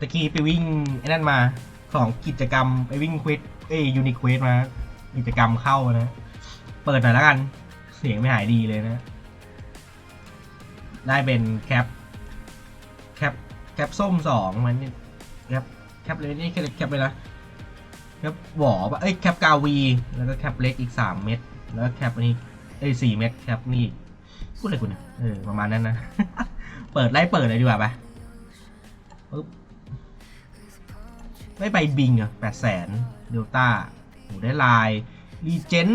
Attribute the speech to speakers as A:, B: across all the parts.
A: ตะกี้ไปวิ่งไอ้นั่นมาของกิจกรรมไปวิ่งเควสเอ้ยูนิเควสมา กิจกรรมเข้านะ เปิดหน่อยแล้วกัน เสียงไม่หายดีเลยนะ ได้เป็นแคป แคป แคปส้มสองมันนี่แคป แคปเลยนี่แคปแคปเลยนะแคปหวอปะเอ้ยแคปกาวี แล้วก็แคปเล็กอีกสามเม็ด แล้วแคปอันนี้เอ้ยสี่เม็ดแคปนี่พูดอะไรกูเนี่ยเออประมาณนั้นนะ เปิดไล่เปิดเลยดีกว่าปะปึ๊บ ไม่ไปบิงอะแปดแสนเดลต้าโหได้ลายรีเจน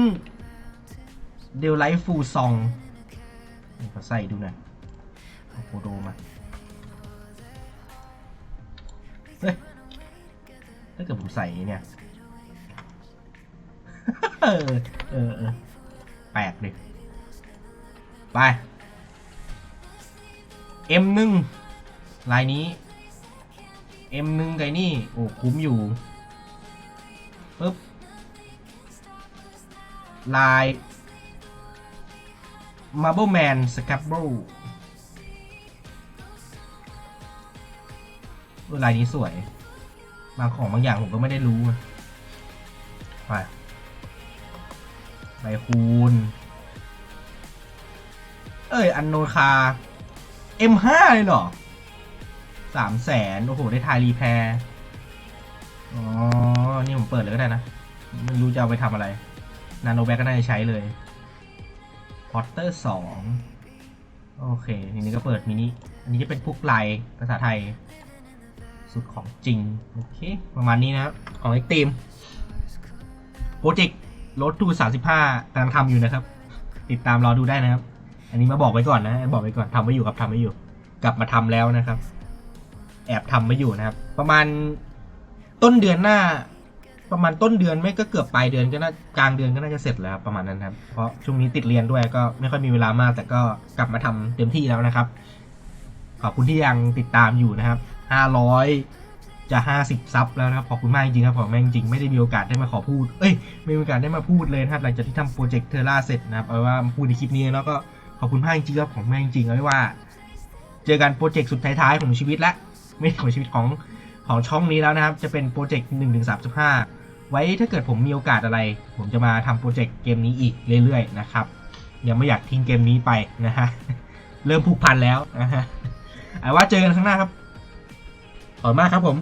A: เดลไลท์ฟูซองขอใส่ดูหน่อยเอาโฟโดมาเฮ้ยถ้าเกิดผมใส่เนี่ย เออเออเออแปลกดิไป M1 ลายนี้ M1 ไงนี่ โอ้ คุ้มอยู่ปึ๊บลาย Marble Man s c a b b l e ลายนี้สวย บางของบางอย่างผมก็ไม่ได้รู้อะไปใบคูณ เอ้ย อันโนคา M5 เลยเหรอ สามแสนโอ้โห ได้ทายรีแพร์อ๋อ นี่ผมเปิดเลยก็ได้นะไม่รู้จะเอาไปทำอะไร นาโนแบ็กก็น่าจะใช้เลยพอตเตอร์สองโอเคทีนี้ก็เปิดมินิ อันนี้จะเป็นพวกลายภาษาไทย สุดของจริง โอเค ประมาณนี้นะครับ ของไอตีมโปรเจกต์รถทูสามสิบห้ากำลังทำอยู่นะครับ ติดตามรอดูได้นะครับ อันนี้มาบอกไว้ก่อนนะ บอกไว้ก่อนทำไว้อยู่ครับทำไว้อยู่ กลับมาทำแล้วนะครับ แอบทำไว้อยู่นะครับ ประมาณต้นเดือนหน้า ประมาณต้นเดือนไม่ก็เกือบปลายเดือนก็น่ากลางเดือนก็น่าจะเสร็จแล้วประมาณนั้นครับ เพราะช่วงนี้ติดเรียนด้วยก็ไม่ค่อยมีเวลามาก แต่ก็กลับมาทำเต็มที่แล้วนะครับ ขอบคุณที่ยังติดตามอยู่นะครับ500จะ50ซับแล้วนะครับขอบคุณมากจริงครับขอบคุณมากจริงไม่ได้มีโอกาสได้มาขอพูดเอ้ยไม่มีโอกาสได้มาพูดเลยนะครับหลังจากที่ทำโปรเจกต์เทอร่าเสร็จนะครับเอาว่าพูดในคลิปนี้แล้วก็ขอบคุณมากจริงครับของแม่งจริงเอาไว้ว่า เจอกันโปรเจกต์สุดท้ายๆของชีวิตละ ไม่ของชีวิตของของช่องนี้แล้วนะครับ จะเป็นโปรเจกต์หนึ่งถึงสามสิบห้าไว้ถ้าเกิดผมมีโอกาสอะไร ผมจะมาทำโปรเจกต์เกมนี้อีกเรื่อยๆนะครับยังไม่อยากทิ้งเกมนี้ไปนะฮะเริ่มผูกพันแล้วนะฮะเอาว่าเจอกันข้างหน้าครับขอบคุณมากครับผม